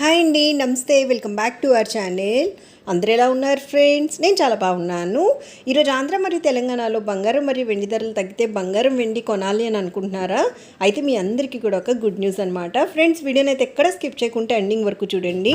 Hi అండి నమస్తే welcome back to our channel. అందరూ ఎలా ఉన్నారు ఫ్రెండ్స్? నేను చాలా బాగున్నాను. ఈరోజు ఆంధ్ర మరియు తెలంగాణలో బంగారం మరియు వెండి ధరలు తగ్గితే బంగారం వెండి కొనాలి అని అనుకుంటున్నారా? అయితే మీ అందరికీ కూడా ఒక గుడ్ న్యూస్ అనమాట ఫ్రెండ్స్ వీడియోని అయితే ఎక్కడ స్కిప్ చేయకుండా ఎండింగ్ వరకు చూడండి.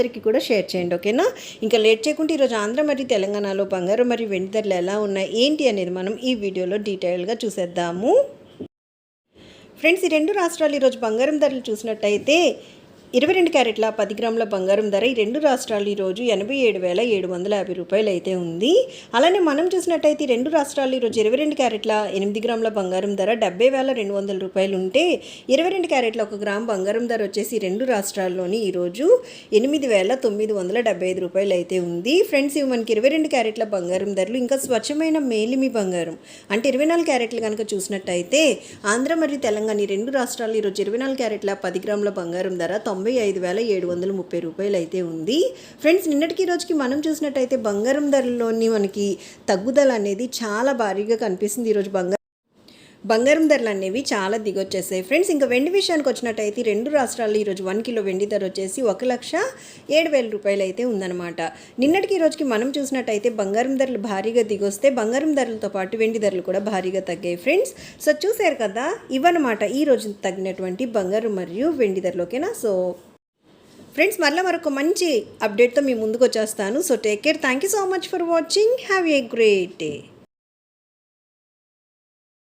అందరికీ కూడా షేర్ చేయండి ఓకేనా? ఇంకా లేట్ చేయకుండా ఈరోజు ఆంధ్ర మరియు తెలంగాణలో బంగారం మరియు వెండి ధరలు ఎలా ఉన్నాయి ఏంటి అనేది మనం ఈ వీడియోలో డీటెయిల్గా చూసేద్దాము. ఫ్రెండ్స్ ఈ రెండు రాష్ట్రాలు ఈరోజు బంగారం ధరలు చూసినట్టయితే ఇరవై రెండు క్యారెట్ల పది గ్రాముల బంగారం ధర ఈ రెండు రాష్ట్రాలు ఈరోజు ఎనభై ఏడు వేల ఏడు వందల యాభై రూపాయలు అయితే ఉంది. అలానే మనం చూసినట్టయితే ఈ రెండు రాష్ట్రాలు ఈరోజు ఇరవై రెండు క్యారెట్ల ఎనిమిది గ్రాముల బంగారం ధర డెబ్బై వేల రెండు వందల రూపాయలు ఉంటే ఇరవై రెండు క్యారెట్ల ఒక గ్రామ్ బంగారం ధర వచ్చేసి రెండు రాష్ట్రాల్లోని ఈరోజు ఎనిమిది వేల తొమ్మిది వందల డెబ్బై ఐదు రూపాయలు అయితే ఉంది. ఫ్రెండ్స్ ఇవి మనకి ఇరవై రెండు క్యారెట్ల బంగారం ధరలు ఇంకా స్వచ్ఛమైన మేలిమి బంగారం. అంటే ఇరవై నాలుగు క్యారెట్లు కనుక చూసినట్టయితే ఆంధ్ర మరియు తెలంగాణ ఈ రెండు రాష్ట్రాలు ఈరోజు ఇరవై నాలుగు క్యారెట్ల పది గ్రాముల బంగారం ధర తొంభై ఐదు వేల ఏడు వందల ముప్పై రూపాయలు అయితే ఉంది. ఫ్రెండ్స్ నిన్నటికి రోజుకి మనం చూసినట్టయితే బంగారం ధరల్లోని మనకి తగ్గుదల అనేది చాలా భారీగా కనిపిస్తుంది. ఈరోజు బంగారం బంగారం ధరలు అనేవి చాలా దిగొచ్చేసాయి. ఫ్రెండ్స్ ఇంకా వెండి విషయానికి వచ్చినట్టయితే రెండు రాష్ట్రాల్లో ఈరోజు వన్ కిలో వెండి ధర వచ్చేసి ఒక లక్ష ఏడు వేల రూపాయలు అయితే ఉందన్నమాట. నిన్నటికి ఈ రోజుకి మనం చూసినట్టయితే బంగారం ధరలు భారీగా దిగొస్తే బంగారం ధరలతో పాటు వెండి ధరలు కూడా భారీగా తగ్గాయి ఫ్రెండ్స్. సో చూసారు కదా ఇవన్నమాట ఈ రోజు తగ్గినటువంటి బంగారం మరియు వెండి ధరలు ఓకేనా? సో ఫ్రెండ్స్ మరలా మరొక మంచి అప్డేట్తో మీ ముందుకు వచ్చేస్తాను. So take care thank you so much for watching have a great day